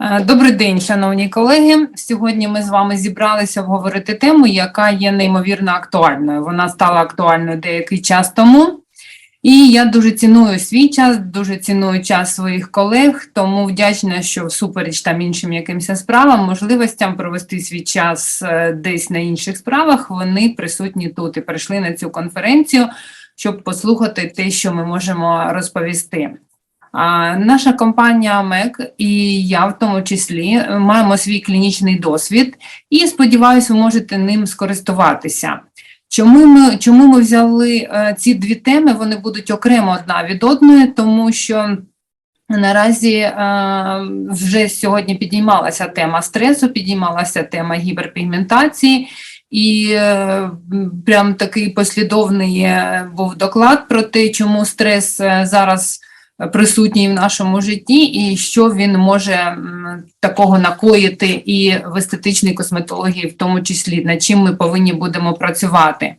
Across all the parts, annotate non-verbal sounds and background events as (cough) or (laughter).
Е, Добрий день, шановні колеги. Сьогодні ми з вами зібралися обговорити тему, яка є неймовірно актуальною. Вона стала актуальною деякий час тому. І я дуже ціную свій час, дуже ціную час своїх колег, тому вдячна, що всупереч там іншим якимось справам, можливостям провести свій час е, десь на інших справах, вони присутні тут і прийшли на цю конференцію, щоб послухати те, що ми можемо розповісти. Наша компанія МЕК і я в тому числі е, маємо свій клінічний досвід і сподіваюся, ви можете ним скористуватися. Чому ми, чому ми взяли е, ці дві теми? Вони будуть окремо одна від одної, тому що наразі е, вже сьогодні підіймалася тема стресу, підіймалася тема гіперпігментації, і прям такий послідовний був доклад про те, чому стрес зараз присутній в нашому житті, і що він може такого накоїти і в естетичній косметології, в тому числі, над чим ми повинні будемо працювати.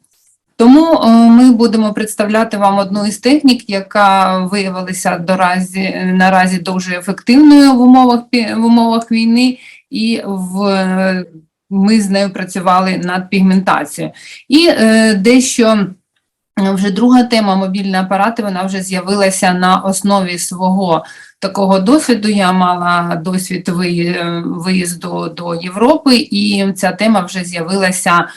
Тому е, ми будемо представляти вам одну із технік, яка виявилася доразі, наразі дуже ефективною в умовах, в умовах війни, і в, ми з нею працювали над пігментацією. І е, дещо Вже друга тема мобільні апарати, вона вже з'явилася на основі свого такого досвіду. Я мала досвід е, виїзду до Європи, і ця тема вже з'явилася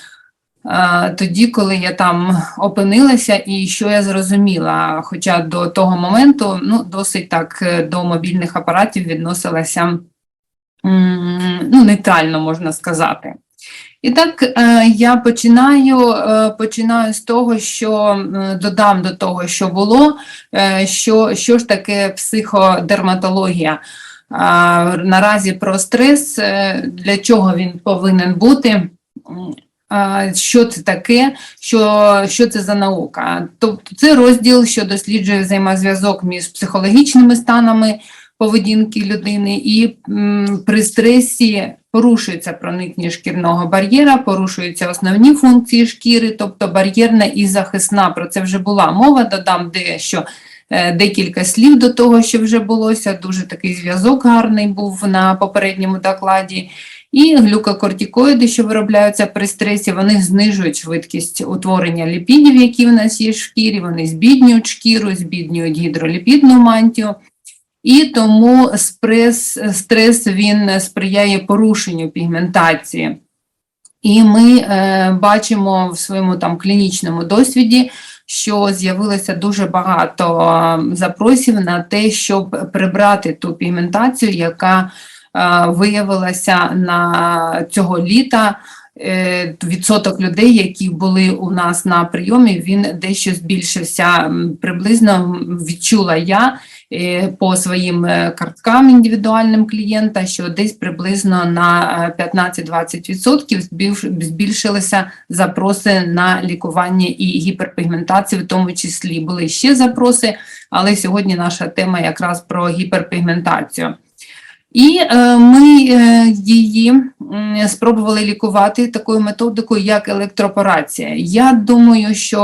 е, тоді, коли я там опинилася, і що я зрозуміла. Хоча до того моменту ну, досить так е, до мобільних апаратів відносилася ну, нейтрально, можна сказати. І так е, я починаю, е, починаю з того, що додам до того, що було, е, що, що ж таке психодерматологія. Наразі про стрес, для чого він повинен бути, що це таке, що, що це за наука. Тобто це розділ, що досліджує взаємозв'язок між психологічними станами поведінки людини, і при стресі порушується проникнення шкірного бар'єра, порушуються основні функції шкіри, тобто бар'єрна і захисна. Про це вже була мова. Додам дещо е, декілька слів до того, що вже булося. Дуже такий зв'язок гарний був на попередньому докладі. І глюкокортикоїди, що виробляються при стресі, вони знижують швидкість утворення ліпідів, які в нас є в шкірі, вони збіднюють шкіру, збіднюють гідроліпідну мантію. І тому спрес, стрес він сприяє порушенню пігментації. І ми е, бачимо в своєму там клінічному досвіді, що з'явилося дуже багато запросів на те, щоб прибрати ту пігментацію, яка е, виявилася на цього літа. Е, Відсоток людей, які були у нас на прийомі, він дещо збільшився. Приблизно відчула я по своїм е, карткам індивідуальним клієнта, що десь приблизно на е, 15-20% збільшилися запроси на лікування і гіперпігментацію, в тому числі були ще запроси, але сьогодні наша тема якраз про гіперпігментацію. І е, ми е, її спробували лікувати такою методикою, як електропорація. Я думаю, що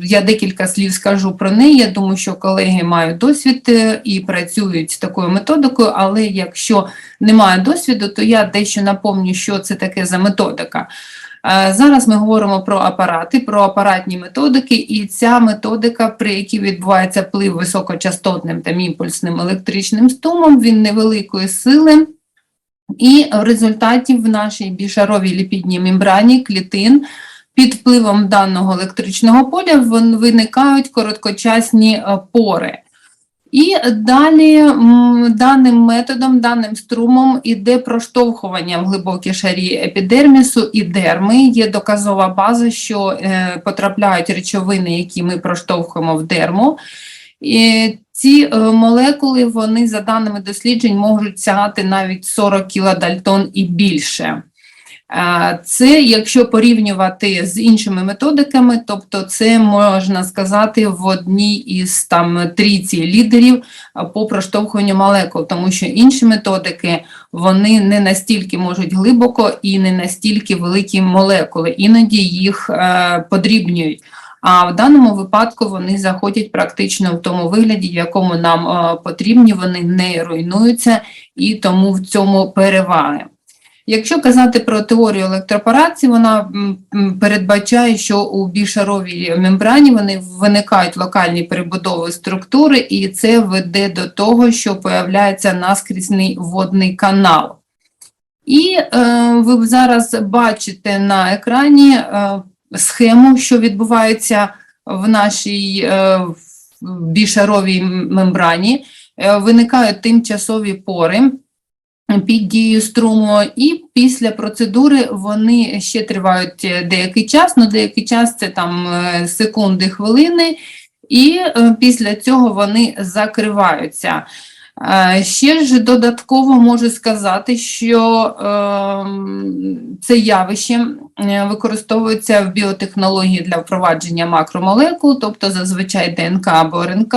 е, я декілька слів скажу про неї. Я думаю, що колеги мають досвід і працюють з такою методикою, але якщо немає досвіду, то я дещо напомню, що це таке за методика. Е, Зараз ми говоримо про апарати, про апаратні методики, і ця методика, при якій відбувається вплив високочастотним та імпульсним електричним струмом, він невеликої сили. І в результаті в нашій бішаровій ліпідній мембрані клітин під впливом даного електричного поля виникають короткочасні е, пори. І далі даним методом, даним струмом іде проштовхування в глибокі шарі епідермісу і дерми. Є доказова база, що е, потрапляють речовини, які ми проштовхуємо в дерму. І ці е, молекули, вони за даними досліджень можуть сягати навіть 40 кілодальтон і більше. Е, Це якщо порівнювати з іншими методиками, тобто це можна сказати в одній із там трійці лідерів е, по проштовхуванню молекул, тому що інші методики вони не настільки можуть глибоко і не настільки великі молекули, іноді їх е, подрібнюють. А в даному випадку вони заходять практично в тому вигляді, якому нам е, потрібні, вони не руйнуються і тому в цьому переваги. Якщо казати про теорію електропорації, вона передбачає, що у бішаровій мембрані вони виникають локальні перебудови структури, і це веде до того, що появляється наскрізний водний канал. І е, ви зараз бачите на екрані е, схему, що відбувається в нашій е, бішаровій мембрані. Е, виникають тимчасові пори під дією струму, і після процедури вони ще тривають е, деякий час, ну деякий час це там е, секунди, хвилини, і е, після цього вони закриваються. Ще ж додатково можу сказати, що ем, це явище використовується в біотехнології для впровадження макромолекул, тобто зазвичай ДНК або РНК,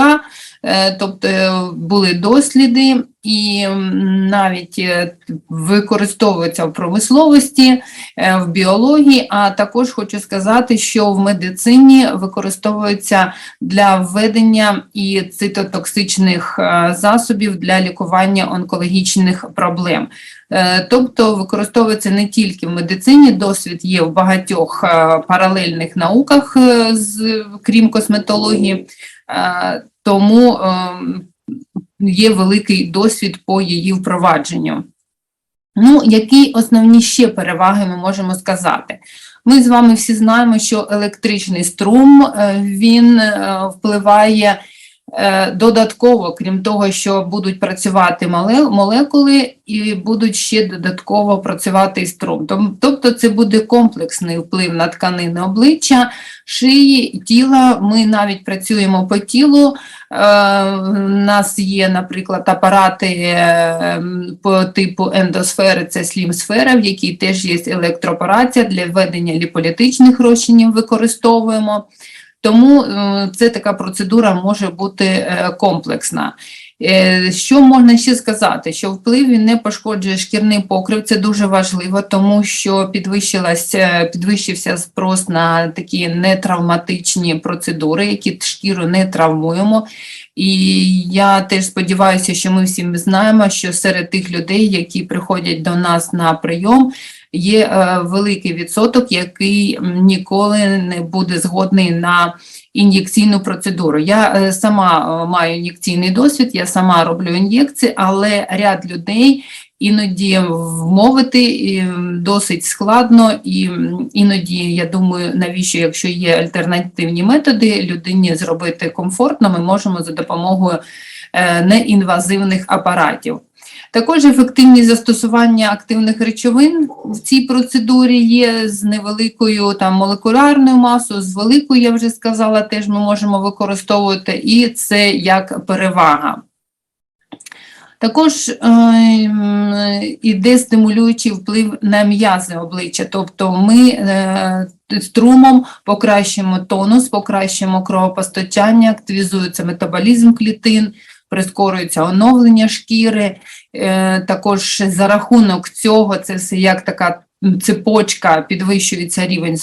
тобто е, були досліди і навіть е, використовуються в промисловості, е, в біології, а також хочу сказати, що в медицині використовується для введення і цитотоксичних е, засобів для лікування онкологічних проблем. Е, Тобто використовується не тільки в медицині, досвід є в багатьох е, паралельних науках, е, крім косметології, Е, тому ем, є великий досвід по її впровадженню. Ну, які основні ще переваги ми можемо сказати? Ми з вами всі знаємо, що електричний струм е, він е, впливає е, додатково, крім того, що будуть працювати молекули і будуть ще додатково працювати і струм. Тобто це буде комплексний вплив на тканини обличчя, шиї, тіла. Ми навіть працюємо по тілу. Е, У нас є, наприклад, апарати е, по типу ендосфери, це слім-сфера, в якій теж є електропорація для введення ліполітичних розчинів використовуємо. Тому е, це така процедура може бути е, комплексна. Е, Що можна ще сказати? Що вплив він не пошкоджує шкірний покрив, це дуже важливо, тому що підвищився спрос на такі нетравматичні процедури, які шкіру не травмуємо. І я теж сподіваюся, що ми всі знаємо, що серед тих людей, які приходять до нас на прийом, є е, великий відсоток, який ніколи не буде згодний на ін'єкційну процедуру. Я е, сама е, маю ін'єкційний досвід, я сама роблю ін'єкції, але ряд людей іноді вмовити досить складно, і іноді я думаю, навіщо, якщо є альтернативні методи, людині зробити комфортно, ми можемо за допомогою неінвазивних апаратів. Також ефективність застосування активних речовин в цій процедурі є з невеликою там молекулярною масою, з великою, я вже сказала, теж ми можемо використовувати, і це як перевага. Також е, іде стимулюючий вплив на м'язи обличчя, тобто ми е, струмом покращуємо тонус, покращуємо кровопостачання, активізується метаболізм клітин, прискорюється оновлення шкіри. Е, також за рахунок цього це все як така цепочка, підвищується рівень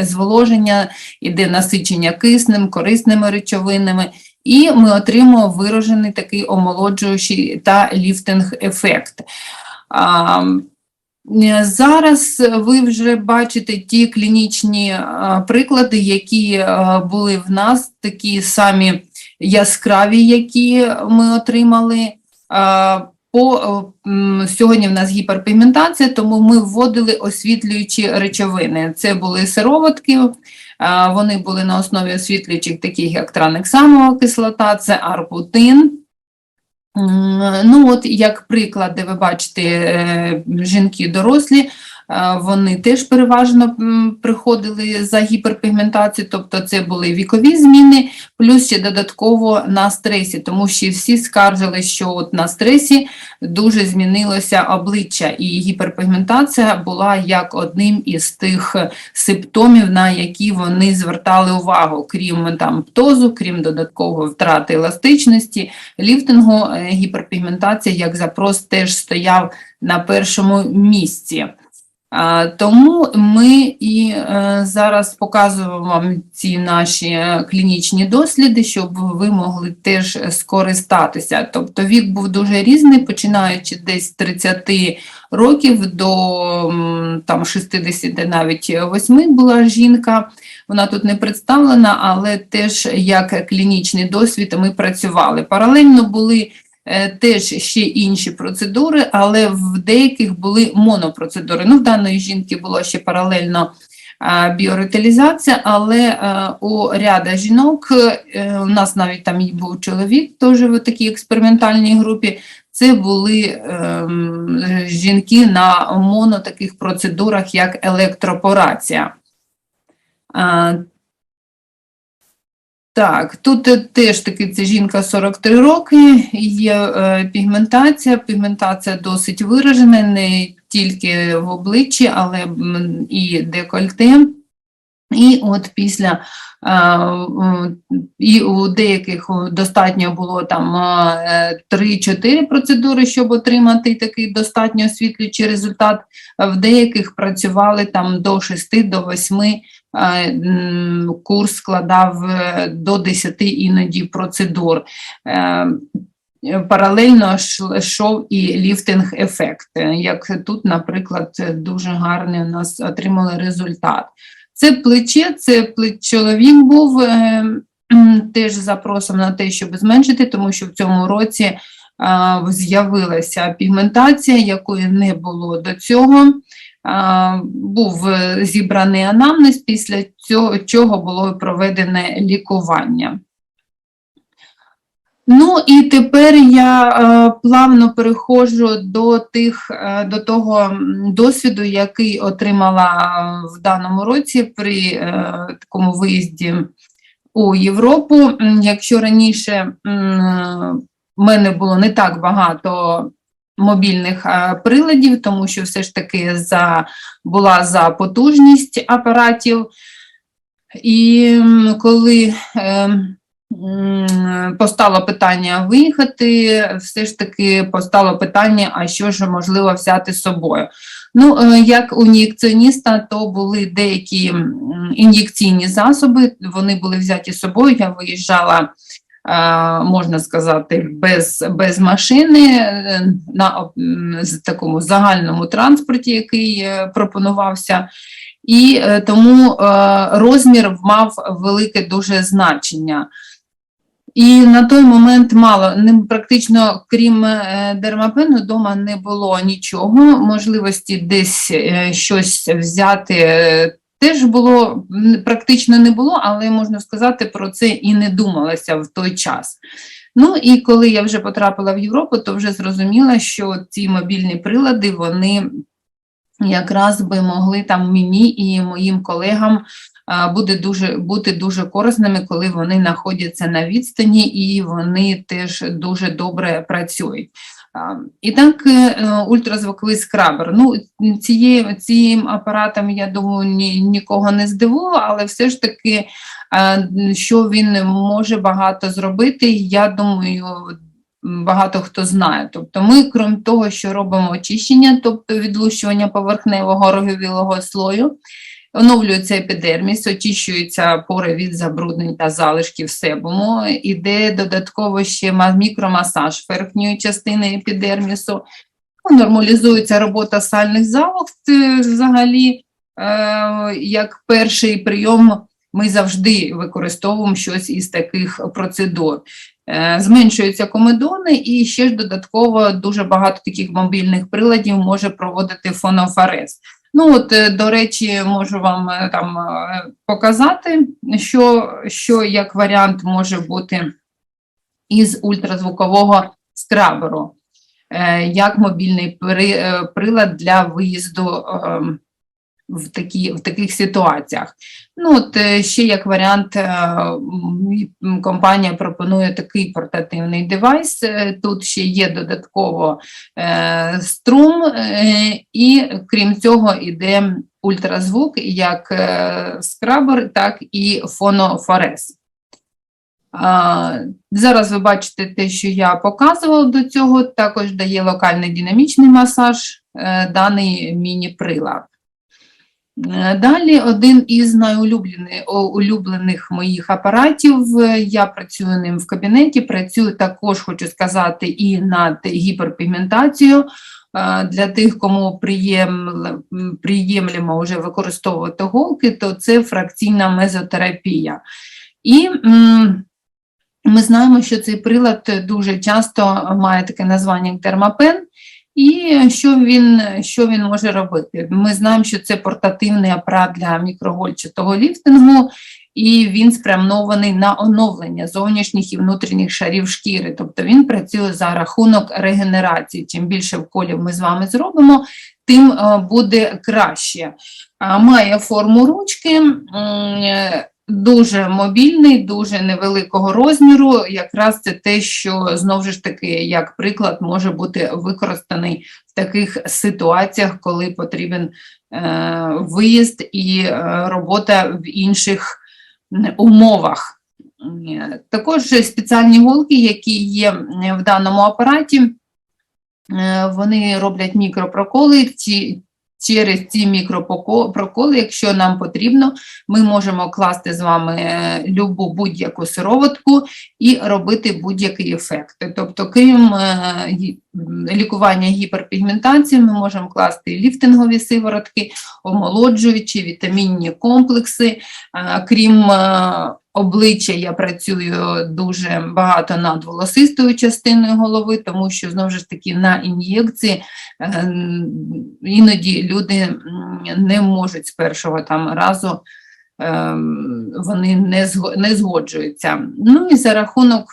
зволоження, іде насичення киснем, корисними речовинами, і ми отримуємо виражений такий омолоджуючий та ліфтинг ефект. А, е, Зараз ви вже бачите ті клінічні приклади, які були в нас, такі самі яскраві, які ми отримали. А, По, е, сьогодні в нас гіперпігментація, тому ми вводили освітлюючі речовини. Це були сироватки, вони були на основі освітлюючих, таких як транексамова кислота, це арбутин. Ну, от як приклад, де ви бачите е, жінки дорослі, е, вони теж переважно приходили за гіперпігментацією, тобто це були вікові зміни, плюс ще додатково на стресі, тому що всі скаржили, що от на стресі дуже змінилося обличчя, і гіперпігментація була як одним із тих симптомів, на які вони звертали увагу, крім там птозу, крім додаткової втрати еластичності, ліфтингу, е, гіперпігментація як запрос теж стояв на першому місці. Тому ми і е, зараз показуємо вам ці наші е, клінічні досліди, щоб ви могли теж скористатися. Тобто вік був дуже різний, починаючи десь з 30 років до там 60 навіть 8 була жінка. Вона тут не представлена, але теж як клінічний досвід ми працювали. Паралельно були теж ще інші процедури, але в деяких були монопроцедури. Ну, в даної жінки було ще паралельно е, біореталізація, але е, у ряда жінок, е, у нас навіть там був чоловік, теж в такій експериментальній групі, це були ем, жінки на моно таких процедурах, як електропорація. Так, тут е, теж таки це жінка 43 роки, є е, пігментація. Пігментація досить виражена, не тільки в обличчі, але і декольте. І от після е, і у деяких достатньо було там е, 3-4 процедури, щоб отримати такий достатньо освітлюючий результат. В деяких працювали там до 6 до 8 е, м, курс складав е, до 10 іноді процедур. Е, Паралельно йшов і ліфтинг-ефект, е, як тут, наприклад, дуже гарний у нас отримали результат. Це плече, це пле- чоловік був е, теж запросом на те, щоб зменшити, тому що в цьому році з'явилася пігментація, якої не було до цього. Був е, зібраний анамнез, після цього чого було проведене лікування. Ну і тепер я е, плавно переходжу до тих, е, до того досвіду, який отримала е, в даному році при е, такому виїзді у Європу. Якщо раніше м, в мене було не так багато мобільних е, приладів, тому що все ж таки за, була за потужність апаратів. І коли е, постало питання виїхати, все ж таки постало питання, а що ж можливо взяти з собою. Ну, е, як у ін'єкціоніста, то були деякі ін'єкційні засоби, вони були взяті з собою. Я виїжджала, можна сказати, без, без машини е, на такому загальному транспорті, який е, пропонувався. І е, тому е, розмір мав велике дуже значення. І на той момент мало, практично крім е, дермапену, вдома не було нічого, можливості десь е, щось взяти е, теж було, практично не було, але можна сказати, про це і не думалося в той час. Ну і коли я вже потрапила в Європу, то вже зрозуміла, що ці мобільні прилади, вони якраз би могли там мені і моїм колегам буде дуже, бути дуже корисними, коли вони знаходяться на відстані і вони теж дуже добре працюють. І так, е, е, ультразвуковий скрабер. Ну, цією, цим апаратом, я думаю, ні, нікого не здивував, але все ж таки, е, що він може багато зробити, я думаю, багато хто знає. Тобто ми, крім того, що робимо очищення, тобто відлущування поверхневого роговілого слою, оновлюється епідерміс, очищуються пори від забруднень та залишків себуму, іде додатково ще мікромасаж верхньої частини епідермісу, нормалізується робота сальних залог взагалі, е, як перший прийом ми завжди використовуємо щось із таких процедур. Е, Зменшуються комедони і ще ж додатково дуже багато таких мобільних приладів може проводити фонофорез. Ну от, е, до речі, можу вам е, там е, показати, що, що як варіант може бути із ультразвукового скраберу, як мобільний прилад для виїзду ем, в, такі, в таких ситуаціях. Ну, от е, ще як варіант, е, компанія пропонує такий портативний девайс. Е, Тут ще є додатково струм, і крім цього, іде ультразвук як скрабер, так і фонофорез. Зараз ви бачите те, що я показувала до цього, також дає локальний динамічний масаж, даний міні-прилад. Е, Далі один із найулюблених моїх апаратів. е, Я працюю ним в кабінеті. Працюю також, хочу сказати, і над гіперпігментацією. Е, Для тих, кому приємле- приємлемо вже використовувати голки, то це фракційна мезотерапія. І м, ми знаємо, що цей прилад дуже часто має таке названня як термапен. І що він, що він може робити? Ми знаємо, що це портативний апарат для мікрогольчатого ліфтингу, і він спрямований на оновлення зовнішніх і внутрішніх шарів шкіри. Тобто він працює за рахунок регенерації. Чим більше вколів ми з вами зробимо, тим е, буде краще. Має форму ручки. Дуже мобільний, дуже невеликого розміру. Якраз це те, що знову ж таки, як приклад, може бути використаний в таких ситуаціях, коли потрібен е, виїзд і е, робота в інших умовах. Е, Також спеціальні голки, які є в даному апараті, е, вони роблять мікропроколи. Ці, через ці мікропроколи, якщо нам потрібно, ми можемо класти з вами е, любу будь-яку сироватку і робити будь-який ефект. Тобто, крім е, лікування гіперпігментації, ми можемо класти ліфтингові сиворотки, омолоджуючі, вітамінні комплекси. Е, Крім обличчя, я працюю дуже багато над волосистою частиною голови, тому що знову ж таки на ін'єкції е, іноді люди не можуть з першого там разу ем, вони не, зго- згоджуються. Ну і за рахунок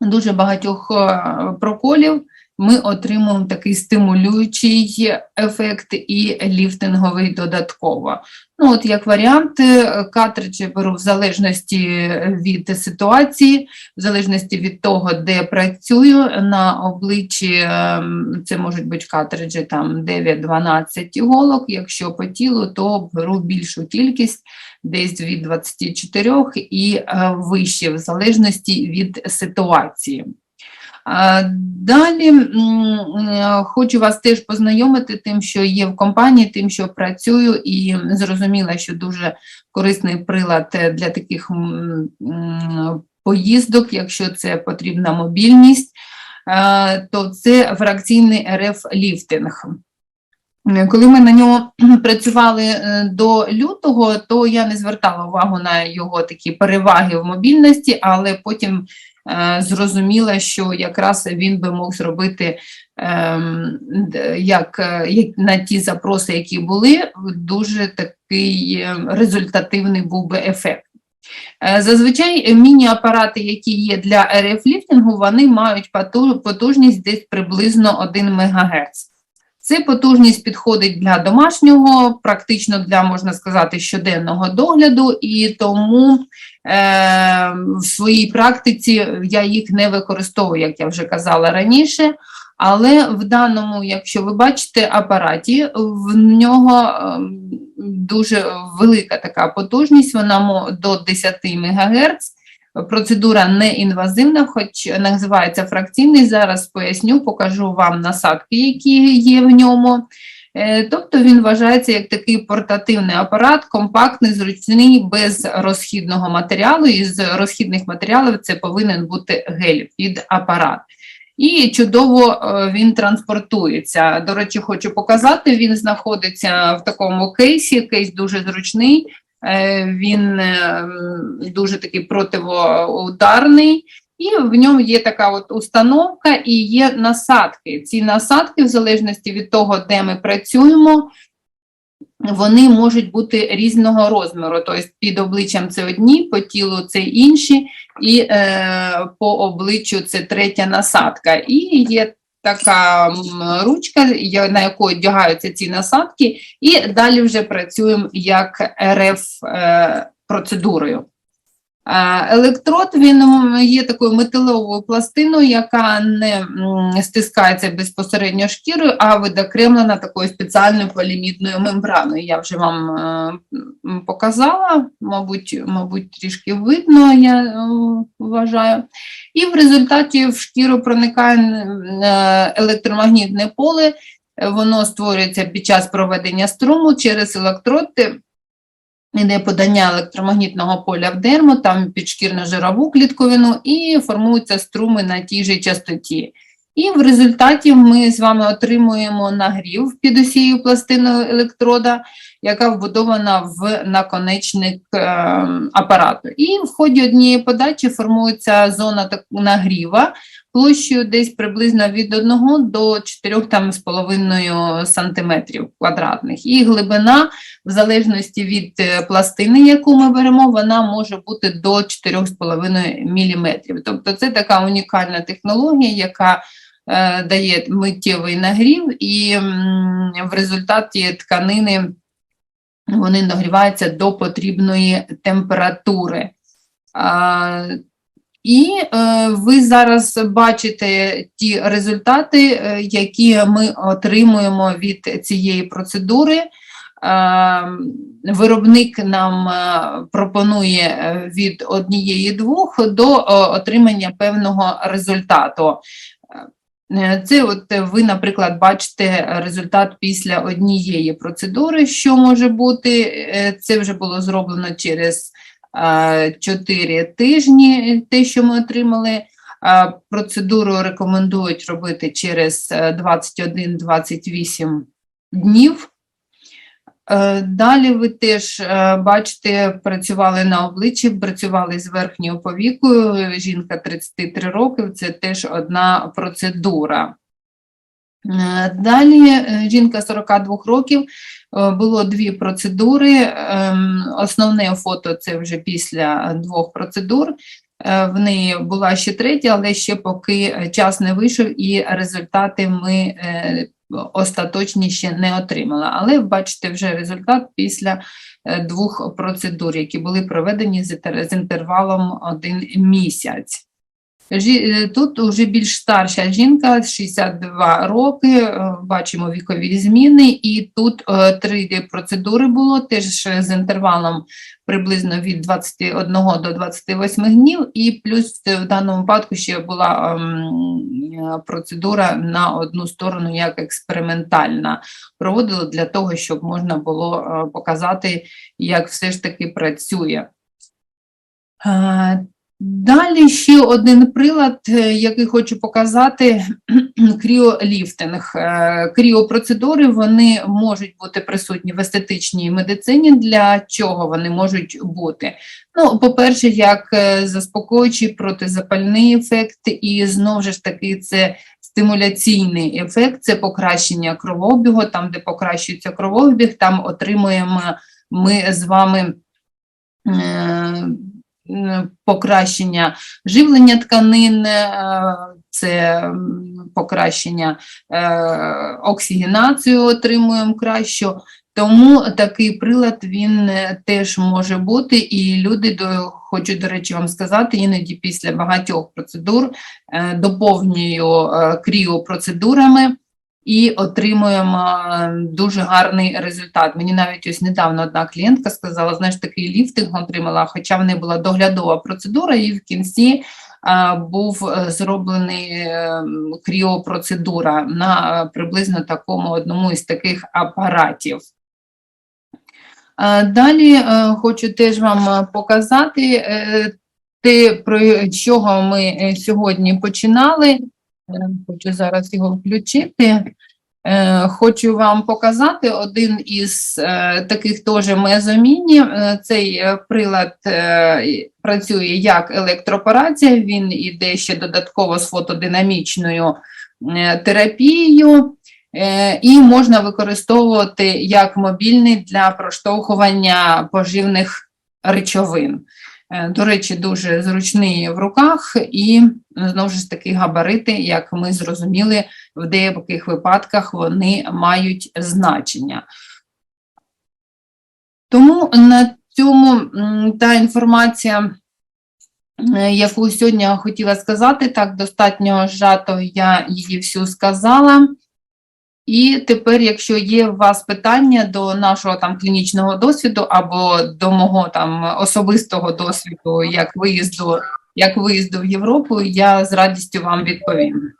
дуже багатьох е, проколів ми отримуємо такий стимулюючий ефект і ліфтинговий додатково. Ну, от як варіант, е, картриджі беру в залежності від ситуації, в залежності від того, де працюю на обличчі, ем, це можуть бути картриджі там 9-12 іголок, якщо по тілу, то беру більшу кількість, десь від 24 і е, вище, в залежності від ситуації. Далі е, хочу вас теж познайомити тим, що є в компанії, тим, що працюю, і зрозуміла, що дуже корисний прилад е, для таких поїздок, якщо це потрібна мобільність, то це фракційний РФ-ліфтинг. Е, Коли ми на ньому (clears throat) працювали до лютого, то я не звертала увагу на його такі переваги в мобільності, але потім зрозуміла, що якраз він би мог зробити ем, як, е, як на ті запроси, які були, дуже такий е, результативний був би ефект. Е, Зазвичай е, міні-апарати, які є для РФ-ліфтингу, вони мають поту- потужність десь приблизно 1 МГц. Це потужність підходить для домашнього, практично для, можна сказати, щоденного догляду, і тому е, в своїй практиці я їх не використовую, як я вже казала раніше. Але в даному, якщо ви бачите апараті, в нього ем, дуже велика така потужність, вона до 10 МГц. Процедура неінвазивна, хоч називається фракційний. Зараз поясню, покажу вам насадки, які є в ньому. Е, Тобто він вважається як такий портативний апарат, компактний, зручний, без розхідного матеріалу. Із розхідних матеріалів це повинен бути гель під апарат. І чудово е, він транспортується. До речі, хочу показати, він знаходиться в такому кейсі, кейс дуже зручний. Е, Він е, дуже такий противоударний, і в ньому є така от установка і є насадки. Ці насадки, в залежності від того, де ми працюємо, вони можуть бути різного розміру. Тобто під обличчям це одні, по тілу це інші, і е, по обличчю це третя насадка. І є така ручка, на яку одягаються ці насадки, і далі вже працюємо як РФ е, процедурою. Електрод він є такою металевою пластиною, яка не стискається безпосередньо шкірою, а видокремлена такою спеціальною полімідною мембраною. Я вже вам е, показала, мабуть, мабуть, трішки видно, я е, вважаю. І в результаті в шкіру проникає е, електромагнітне поле. Воно створюється під час проведення струму через електроди. Іде подання електромагнітного поля в дерму, там підшкірно жирову клітковину, і формуються струми на тій же частоті. І в результаті ми з вами отримуємо нагрів під усією пластиною електрода, яка вбудована в наконечник е, апарату. І в ході однієї подачі формується зона нагріва площею десь приблизно від 1 до 4,5 см квадратних. І глибина, в залежності від е, пластини, яку ми беремо, вона може бути до 4,5 мм. Тобто це така унікальна технологія, яка е, дає миттєвий нагрів, і м, в результаті тканини вони нагріваються до потрібної температури. І е, ви зараз бачите ті результати, е, які ми отримуємо від цієї процедури. Виробник нам е, пропонує від однієї двох до отримання певного результату. Е, Це от е, ви, наприклад, бачите результат після однієї процедури, що може бути. Е, Це вже було зроблено через 4 тижні, те, що ми отримали. Процедуру рекомендують робити через е, 21-28 днів. Е, Далі ви теж е, бачите, працювали на обличчі, працювали з верхньою повікою. Жінка 33 роки, це теж одна процедура. Е, Далі жінка 42 років, було дві процедури. ем, Основне фото це вже після двох процедур. В неї була ще третя, але ще поки час не вийшов і результати ми остаточні ще не отримала. Але бачите вже результат після е, двох процедур, які були проведені з інтер- з інтервалом один місяць. Е, Тут вже більш старша жінка, 62 роки, е, бачимо вікові зміни, і тут е, три процедури було теж з інтервалом приблизно від 21 до 28 днів, і плюс в даному випадку ще була ем, процедура на одну сторону як експериментальна. Проводили для того, щоб можна було показати, як все ж таки працює. Далі ще один прилад, е, який хочу показати, (clears throat) кріоліфтинг. Е, Кріопроцедури вони можуть бути присутні в естетичній медицині. Для чого вони можуть бути? Ну, по-перше, як е, заспокоюючий протизапальний ефект, і знову ж таки це стимуляційний ефект, це покращення кровообігу. Там, де покращується кровообіг, там отримуємо ми з вами. е, Покращення живлення тканин, е, це покращення е, оксигенацію отримуємо кращу. Тому такий прилад він е, теж може бути, і люди до хочу, до речі, вам сказати, іноді після багатьох процедур доповнюю кріопроцедурами і отримуємо е, дуже гарний результат. Мені навіть ось недавно одна клієнтка сказала, знаєш, такий ліфтинг отримала, хоча в неї була доглядова процедура, і в кінці е, був е, зроблений е, кріопроцедура на е, приблизно такому одному із таких апаратів. Далі хочу теж вам показати те, про чого ми сьогодні починали. Е, Хочу зараз його включити. Е, Хочу вам показати один із е, таких теж мезоміні. Е, Цей прилад працює як електропорація, він іде ще додатково з фотодинамічною терапією. І можна використовувати як мобільний для проштовхування поживних речовин. Е, До речі, дуже зручний в руках і знову ж таки габарити, як ми зрозуміли, в деяких випадках вони мають значення. Тому на цьому та інформація, е, яку сьогодні хотіла сказати, так достатньо зжато я її всю сказала. І тепер, якщо є у вас питання до нашого там клінічного досвіду або до мого там особистого досвіду, як виїзду, як виїзду в Європу, я з радістю вам відповім.